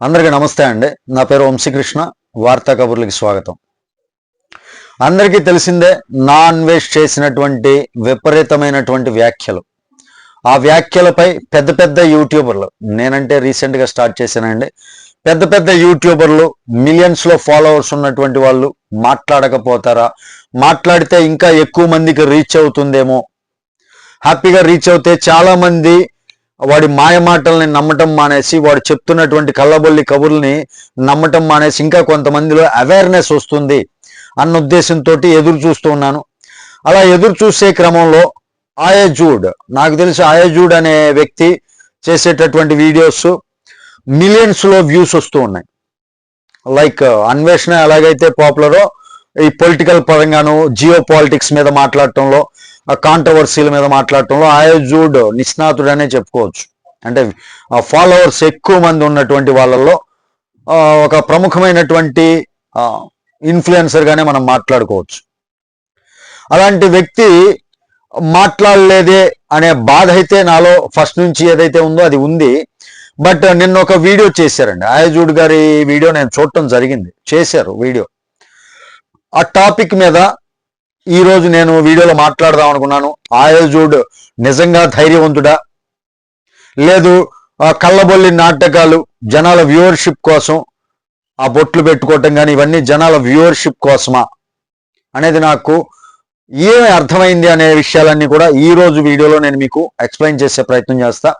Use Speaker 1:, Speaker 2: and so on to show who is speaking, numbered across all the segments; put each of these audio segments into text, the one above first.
Speaker 1: అందరికీ నమస్తే అండి. నా పేరు వంశీకృష్ణ. వార్తా కబుర్లకి స్వాగతం. అందరికీ తెలిసిందే నాన్ వెజ్ చేసినటువంటి విపరీతమైనటువంటి వ్యాఖ్యలు. ఆ వ్యాఖ్యలపై పెద్ద పెద్ద యూట్యూబర్లు నేనంటే రీసెంట్గా స్టార్ట్ చేశానండి. పెద్ద పెద్ద యూట్యూబర్లు మిలియన్స్లో ఫాలోవర్స్ ఉన్నటువంటి వాళ్ళు మాట్లాడకపోతారా? మాట్లాడితే ఇంకా ఎక్కువ మందికి రీచ్ అవుతుందేమో? హ్యాపీగా రీచ్ అవుతే చాలామంది వాడి మాయ మాటల్ని నమ్మటం మానేసి వాడు చెప్తున్నటువంటి కళ్ళబొల్లి కబుర్ని నమ్మటం మానేసి ఇంకా కొంతమందిలో అవేర్నెస్ వస్తుంది అన్న ఉద్దేశంతో ఎదురు చూస్తూ ఉన్నాను. అలా ఎదురు చూసే క్రమంలో ఆయజూడ్ నాకు తెలిసి ఆయజూడ్ అనే వ్యక్తి చేసేటటువంటి వీడియోస్ మిలియన్స్లో వ్యూస్ వస్తూ ఉన్నాయి. లైక్ అన్వేషణ ఎలాగైతే పాపులరో ఈ పొలిటికల్ పరంగాను జియో పాలిటిక్స్ మీద మాట్లాడటంలో కాంట్రవర్సీల మీద మాట్లాడటంలో ఆయజూడ్ నిష్ణాతుడనే చెప్పుకోవచ్చు. అంటే ఫాలోవర్స్ ఎక్కువ మంది ఉన్నటువంటి వాళ్ళల్లో ఒక ప్రముఖమైనటువంటి ఇన్ఫ్లుయెన్సర్గానే మనం మాట్లాడుకోవచ్చు. అలాంటి వ్యక్తి మాట్లాడలేదే అనే బాధ అయితే నాలో ఫస్ట్ నుంచి ఏదైతే ఉందో అది ఉంది. బట్ నిన్న ఒక వీడియో చేశారండి. ఆయజూడ్ గారి వీడియో నేను చూడటం జరిగింది. చేశారు వీడియో. ఆ టాపిక్ మీద ఈ రోజు నేను వీడియోలో మాట్లాడదాం అనుకున్నాను. ఆయజూడ్ నిజంగా ధైర్యవంతుడా? లేదు కళ్ళబొల్లి నాటకాలు జనాల వ్యూవర్షిప్ కోసం ఆ బొట్లు పెట్టుకోవటం కానీ ఇవన్నీ జనాల వ్యూవర్షిప్ కోసమా? అనేది నాకు ఏమి అర్థమైంది అనే విషయాలన్నీ కూడా ఈ రోజు వీడియోలో నేను మీకు ఎక్స్ప్లెయిన్ చేసే ప్రయత్నం చేస్తా.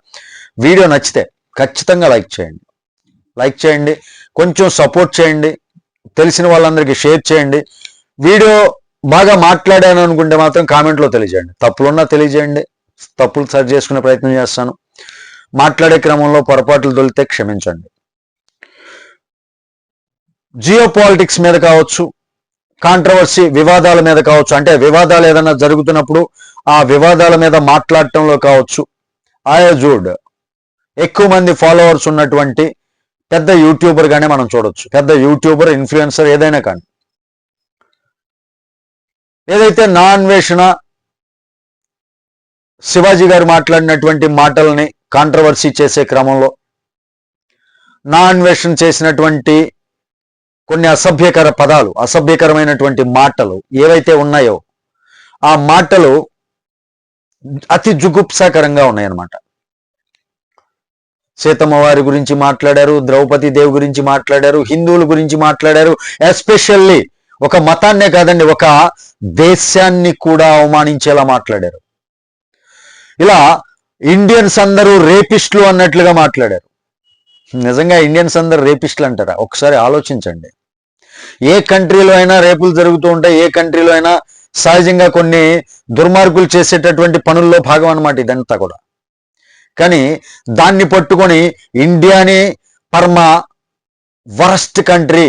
Speaker 1: వీడియో నచ్చితే ఖచ్చితంగా లైక్ చేయండి. లైక్ చేయండి కొంచెం సపోర్ట్ చేయండి తెలిసిన వాళ్ళందరికీ షేర్ చేయండి. వీడియో బాగా మాట్లాడాను అనుకుంటే మాత్రం కామెంట్లో తెలియజేయండి. తప్పులున్నా తెలియజేయండి. తప్పులు సరి చేసుకునే ప్రయత్నం చేస్తాను. మాట్లాడే క్రమంలో పొరపాట్లు దొరికితే క్షమించండి. జియో పాలిటిక్స్ మీద కావచ్చు కాంట్రవర్సీ వివాదాల మీద కావచ్చు అంటే వివాదాలు ఏదైనా జరుగుతున్నప్పుడు ఆ వివాదాల మీద మాట్లాడటంలో కావచ్చు. ఆయజూడ్ ఎక్కువ మంది ఫాలోవర్స్ ఉన్నటువంటి పెద్ద యూట్యూబర్ గానే మనం చూడొచ్చు. పెద్ద యూట్యూబర్ ఇన్ఫ్లుయెన్సర్ ఏదైనా కానీ. ఏదైతే నా అన్వేషణ శివాజీ గారు మాట్లాడినటువంటి మాటల్ని కాంట్రవర్సీ చేసే క్రమంలో నా అన్వేషణ చేసినటువంటి కొన్ని అసభ్యకర పదాలు అసభ్యకరమైనటువంటి మాటలు ఏవైతే ఉన్నాయో ఆ మాటలు అతి జుగుప్సాకరంగా ఉన్నాయన్నమాట. సీతమ్మ వారి గురించి మాట్లాడారు ద్రౌపది దేవి గురించి మాట్లాడారు హిందువుల గురించి మాట్లాడారు ఎస్పెషల్లీ ఒక మతాన్నే కాదండి ఒక దేశాన్ని కూడా అవమానించేలా మాట్లాడారు. ఇలా ఇండియన్స్ అందరూ రేపిస్టులు అన్నట్లుగా మాట్లాడారు. నిజంగా ఇండియన్స్ అందరూ రేపిస్టులు అంటారా? ఒకసారి ఆలోచించండి. ఏ కంట్రీలో అయినా రేపులు జరుగుతూ ఉంటాయి ఏ కంట్రీలో అయినా సహజంగా కొన్ని దుర్మార్గులు చేసేటటువంటి పనుల్లో భాగం అన్నమాట ఇదంతా కూడా. కానీ దాన్ని పట్టుకొని ఇండియాని పర్మ వరస్ట్ కంట్రీ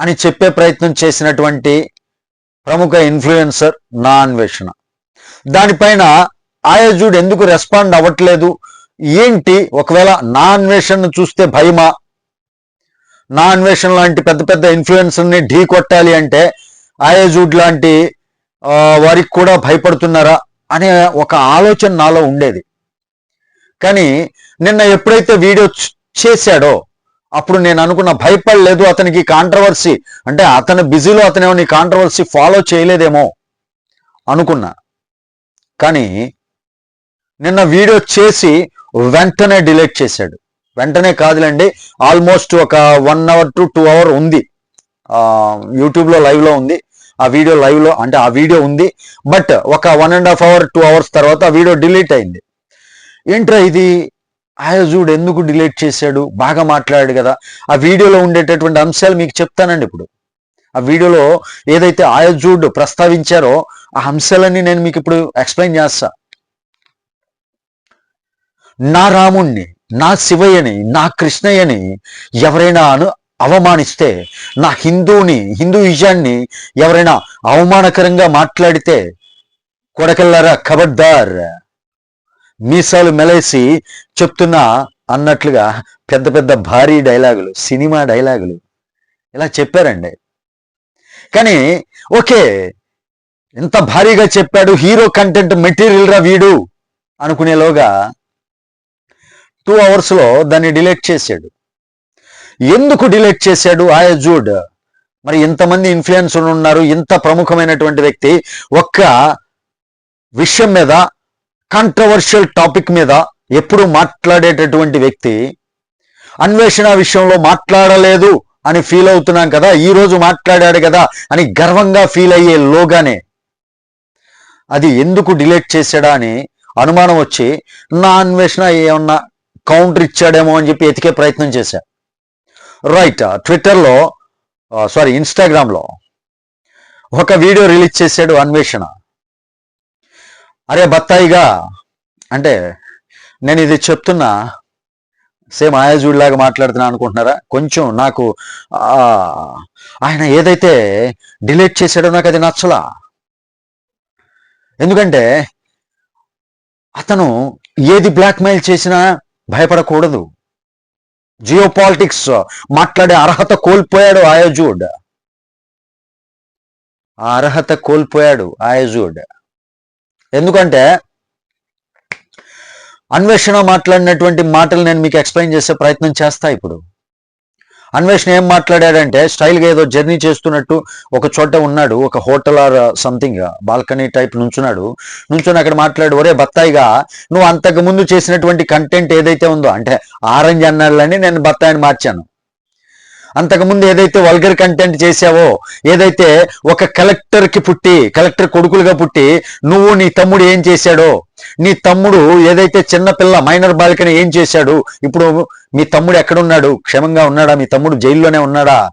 Speaker 1: అని చెప్పే ప్రయత్నం చేసినటువంటి ప్రముఖ ఇన్ఫ్లుయెన్సర్ నా అన్వేషణ. దానిపైన ఆయజుడ్ ఎందుకు రెస్పాండ్ అవ్వట్లేదు? ఏంటి? ఒకవేళ నా అన్వేషణను చూస్తే భయమా? నా అన్వేషణ లాంటి పెద్ద పెద్ద ఇన్ఫ్లుయెన్సర్ని ఢీ కొట్టాలి అంటే ఆయజుడ్ లాంటి వారికి కూడా భయపడుతున్నారా అనే ఒక ఆలోచన నాలో ఉండేది. కానీ నిన్న ఎప్పుడైతే వీడియో చేశాడో అప్పుడు నేను అనుకున్న భయపడలేదు అతనికి కాంట్రవర్సీ అంటే అతని బిజీలో అతనేమో నీ కాంట్రవర్సీ ఫాలో చేయలేదేమో అనుకున్నా. కానీ నిన్న వీడియో చేసి వెంటనే డిలీట్ చేశాడు. వెంటనే కాదులేండి ఆల్మోస్ట్ ఒక one hour to two hour ఉంది. యూట్యూబ్లో లైవ్లో ఉంది. ఆ వీడియో లైవ్లో అంటే ఆ వీడియో ఉంది. బట్ ఒక one and half hour two hours తర్వాత ఆ వీడియో డిలీట్ అయింది. ఏంట్రా ఇది? ఆయజూడ్ ఎందుకు డిలీట్ చేశాడు? బాగా మాట్లాడాడు కదా. ఆ వీడియోలో ఉండేటటువంటి అంశాలు మీకు చెప్తానండి ఇప్పుడు. ఆ వీడియోలో ఏదైతే ఆయోజూడ్ ప్రస్తావించారో ఆ అంశాలన్నీ నేను మీకు ఇప్పుడు ఎక్స్ప్లెయిన్ చేస్తా. నా రాముణ్ణి నా శివయ్యని నా కృష్ణయ్యని ఎవరైనా అవమానిస్తే నా హిందువుని హిందూయిజాన్ని ఎవరైనా అవమానకరంగా మాట్లాడితే కొడకల్లారా ఖబర్దార్ మీసాలు మెలేసి చెప్తున్నా అన్నట్లుగా పెద్ద పెద్ద భారీ డైలాగులు సినిమా డైలాగులు ఇలా చెప్పారండి. కానీ ఓకే ఇంత భారీగా చెప్పాడు హీరో కంటెంట్ మెటీరియల్ రా వీడు అనుకునేలోగా టూ అవర్స్లో దాన్ని డిలీట్ చేశాడు. ఎందుకు డిలీట్ చేశాడు ఆయజూడ్ మరి ఇంతమంది ఇన్ఫ్లుయెన్సర్ ఉన్నారు ఇంత ప్రముఖమైనటువంటి వ్యక్తి ఒక్క విషయం మీద కాంట్రవర్షియల్ టాపిక్ మీద ఎప్పుడు మాట్లాడేటటువంటి వ్యక్తి అన్వేషణ విషయంలో మాట్లాడలేదు అని ఫీల్ అవుతున్నాం కదా ఈ రోజు మాట్లాడాడు కదా అని గర్వంగా ఫీల్ అయ్యే లోగానే అది ఎందుకు డిలీట్ చేశాడా అని అనుమానం వచ్చి నా అన్వేషణ ఏమన్నా కౌంటర్ ఇచ్చాడేమో అని చెప్పి ఎతికే ప్రయత్నం చేశా. రైట్ ట్విట్టర్లో సారీ ఇన్స్టాగ్రామ్లో ఒక వీడియో రిలీజ్ చేశాడు అన్వేషణ. అరే బత్తాయిగా అంటే నేను ఇది చెప్తున్నా సేమ్ ఆయాజుడ్ లాగా మాట్లాడుతున్నా అనుకుంటున్నారా? కొంచెం నాకు ఆయన ఏదైతే డిలీట్ చేశాడో నాకు అది నచ్చలా? ఎందుకంటే అతను ఏది బ్లాక్మెయిల్ చేసినా భయపడకూడదు. జియో పాలిటిక్స్ మాట్లాడే అర్హత కోల్పోయాడు ఆయోజుడ్. ఆ అర్హత కోల్పోయాడు ఆయోజుడ్. ఎందుకంటే అన్వేషణ మాట్లాడినటువంటి మాటలు నేను మీకు ఎక్స్ప్లెయిన్ చేసే ప్రయత్నం చేస్తా ఇప్పుడు. అన్వేషణ ఏం మాట్లాడాడంటే స్టైల్గా ఏదో జర్నీ చేస్తున్నట్టు ఒక చోట ఉన్నాడు ఒక hotel or something balcony type నుంచున్నాడు. నుంచుని అక్కడ మాట్లాడు ఒరే బత్తాయిగా నువ్వు అంతకు ముందు చేసినటువంటి కంటెంట్ ఏదైతే ఉందో అంటే ఆరెంజ్ అన్నాళ్ళని నేను బత్తాయిని మార్చాను. అంతకుముందు ఏదైతే వల్గర్ కంటెంట్ చేసావో ఏదైతే ఒక కలెక్టర్కి పుట్టి కలెక్టర్ కొడుకులుగా పుట్టి నువ్వు నీ తమ్ముడు ఏం చేశాడో నీ తమ్ముడు ఏదైతే చిన్నపిల్ల మైనర్ బాలికని ఏం చేశాడు ఇప్పుడు మీ తమ్ముడు ఎక్కడున్నాడు? క్షేమంగా ఉన్నాడా? మీ తమ్ముడు జైల్లోనే ఉన్నాడా?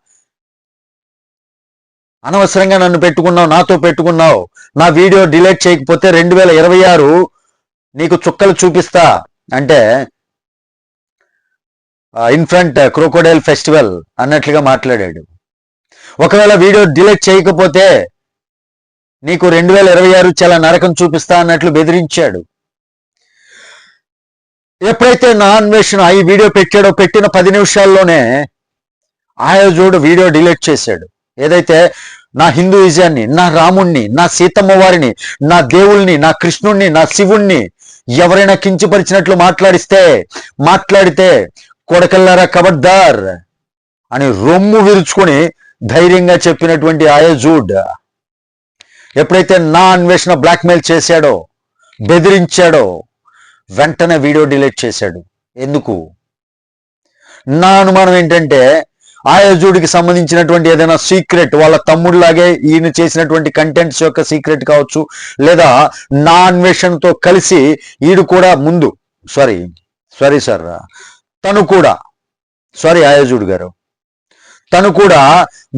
Speaker 1: అనవసరంగా నన్ను పెట్టుకున్నావు నాతో పెట్టుకున్నావు. నా వీడియో డిలీట్ చేయకపోతే రెండు వేల ఇరవై ఆరు నీకు చుక్కలు చూపిస్తా. అంటే ఇన్ఫ్రంట్ క్రోకోడైల్ ఫెస్టివల్ అన్నట్లుగా మాట్లాడాడు. ఒకవేళ వీడియో డిలీట్ చేయకపోతే నీకు రెండు వేల ఇరవై ఆరు చాలా నరకం చూపిస్తా అన్నట్లు బెదిరించాడు. ఎప్పుడైతే నా అన్వేషణ ఈ వీడియో పెట్టాడో పెట్టిన పది నిమిషాల్లోనే ఆయోజుడు వీడియో డిలీట్ చేశాడు. ఏదైతే నా హిందూయిజాన్ని నా రాముణ్ణి నా సీతమ్మ వారిని నా దేవుల్ని నా కృష్ణుణ్ణి నా శివుణ్ణి ఎవరైనా కించపరిచినట్లు మాట్లాడిస్తే మాట్లాడితే కొడకల్లారా కబడ్దార్ అని రొమ్ము విరుచుకొని ధైర్యంగా చెప్పినటువంటి ఆయజూడ్ ఎప్పుడైతే నా అన్వేషణ బ్లాక్మెయిల్ చేశాడో బెదిరించాడో వెంటనే వీడియో డిలీట్ చేశాడు. ఎందుకు? నా అనుమానం ఏంటంటే ఆయజూడికి సంబంధించినటువంటి ఏదైనా సీక్రెట్ వాళ్ళ తమ్ముడిలాగే ఈయన చేసినటువంటి కంటెంట్స్ యొక్క సీక్రెట్ కావచ్చు లేదా నా అన్వేషణతో కలిసి ఈడు కూడా ముందు సారీ సారీ సార్ తను కూడా సారీ ఆయోజుడు గారు తను కూడా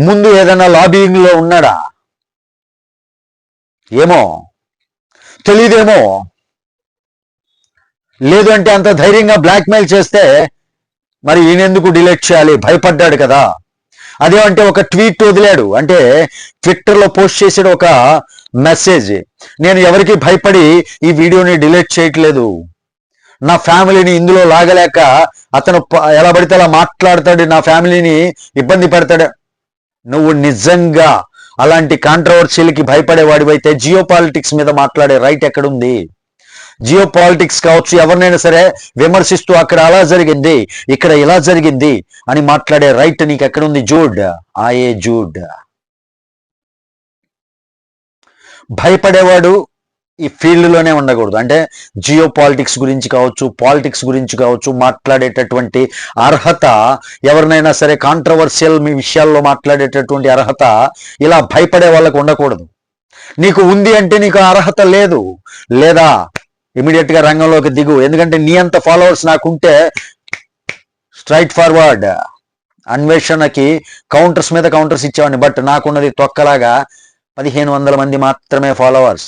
Speaker 1: ముందు ఏదైనా లాబింగ్లో ఉన్నాడా? ఏమో తెలియదేమో లేదు అంటే అంత ధైర్యంగా బ్లాక్మెయిల్ చేస్తే మరి ఈయనెందుకు డిలీట్ చేయాలి? భయపడ్డాడు కదా. అదేమంటే ఒక ట్వీట్ వదిలాడు. అంటే ట్విట్టర్లో పోస్ట్ చేసాడు ఒక మెసేజ్ నేను ఎవరికి భయపడి ఈ వీడియోని డిలీట్ చేయట్లేదు. నా ఫ్యామిలీని ఇందులో లాగలేక అతను ఎలా పడితే అలా మాట్లాడతాడు నా ఫ్యామిలీని ఇబ్బంది పెడతాడు. నువ్వు నిజంగా అలాంటి కాంట్రవర్సీలకి భయపడేవాడివైతే జియో పాలిటిక్స్ మీద మాట్లాడే రైట్ ఎక్కడుంది? జియో పాలిటిక్స్ కావచ్చు ఎవరినైనా సరే విమర్శిస్తూ అక్కడ అలా జరిగింది ఇక్కడ ఇలా జరిగింది అని మాట్లాడే రైట్ నీకు ఎక్కడుంది జూడ్? ఆయే జూడ్. భయపడేవాడు ఈ ఫీల్డ్లోనే ఉండకూడదు. అంటే జియో పాలిటిక్స్ గురించి కావచ్చు పాలిటిక్స్ గురించి కావచ్చు మాట్లాడేటటువంటి అర్హత ఎవరినైనా సరే కాంట్రవర్షియల్ మీ విషయాల్లో మాట్లాడేటటువంటి అర్హత ఇలా భయపడే వాళ్ళకు ఉండకూడదు. నీకు ఉంది అంటే నీకు అర్హత లేదు. లేదా ఇమీడియట్గా రంగంలోకి దిగు. ఎందుకంటే నీ అంత ఫాలోవర్స్ నాకుంటే స్ట్రైట్ ఫార్వర్డ్ అన్వేషణకి కౌంటర్స్ మీద కౌంటర్స్ ఇచ్చేవాడిని. బట్ నాకున్నది తొక్కలాగా పదిహేను వందల మంది మాత్రమే ఫాలోవర్స్.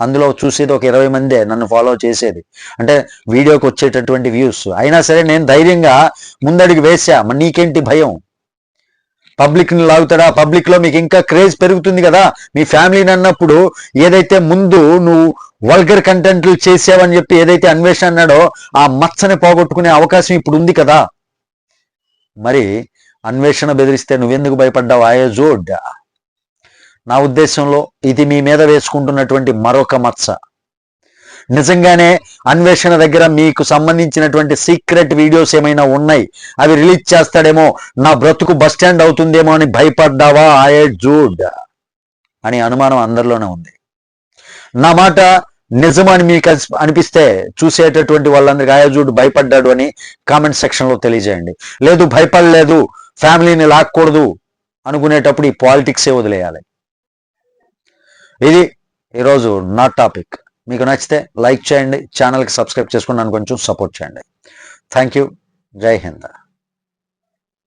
Speaker 1: అందులో చూసేది ఒక ఇరవై మందే నన్ను ఫాలో చేసేది. అంటే వీడియోకి వచ్చేటటువంటి వ్యూస్ అయినా సరే నేను ధైర్యంగా ముందడికి వేసా నీకేంటి భయం? పబ్లిక్ని లాగుతాడా? పబ్లిక్లో మీకు ఇంకా క్రేజ్ పెరుగుతుంది కదా? మీ ఫ్యామిలీని అన్నప్పుడు ఏదైతే ముందు నువ్వు వల్గర్ కంటెంట్లు చేసావని చెప్పి ఏదైతే అన్వేషణ అన్నాడో ఆ మచ్చని పోగొట్టుకునే అవకాశం ఇప్పుడు ఉంది కదా? మరి అన్వేషణ బెదిరిస్తే నువ్వెందుకు భయపడ్డావు? ఆయజోడ్ నా ఉద్దేశంలో ఇది మీ మీద వేసుకుంటున్నటువంటి మరొక మచ్చ. నిజంగానే అన్వేషణ దగ్గర మీకు సంబంధించినటువంటి సీక్రెట్ వీడియోస్ ఏమైనా ఉన్నాయి అవి రిలీజ్ చేస్తాడేమో నా బ్రతుకు బస్ స్టాండ్ అవుతుందేమో అని భయపడ్డావా ఆయే జూడ్ అని అనుమానం అందరిలోనే ఉంది. నా మాట నిజమని మీకు అనిపిస్తే చూసేటటువంటి వాళ్ళందరికీ ఆయాజుడు భయపడ్డాడు అని కామెంట్ సెక్షన్లో తెలియజేయండి. లేదు భయపడలేదు ఫ్యామిలీని లాక్కూడదు అనుకునేటప్పుడు ఈ పాలిటిక్సే వదిలేయాలి. ఇది ఈరోజు నా టాపిక్. మీకు నచ్చితే లైక్ చేయండి ఛానల్కి సబ్స్క్రైబ్ చేసుకుని నన్ను కొంచెం సపోర్ట్ చేయండి. Thank you. జై హింద్.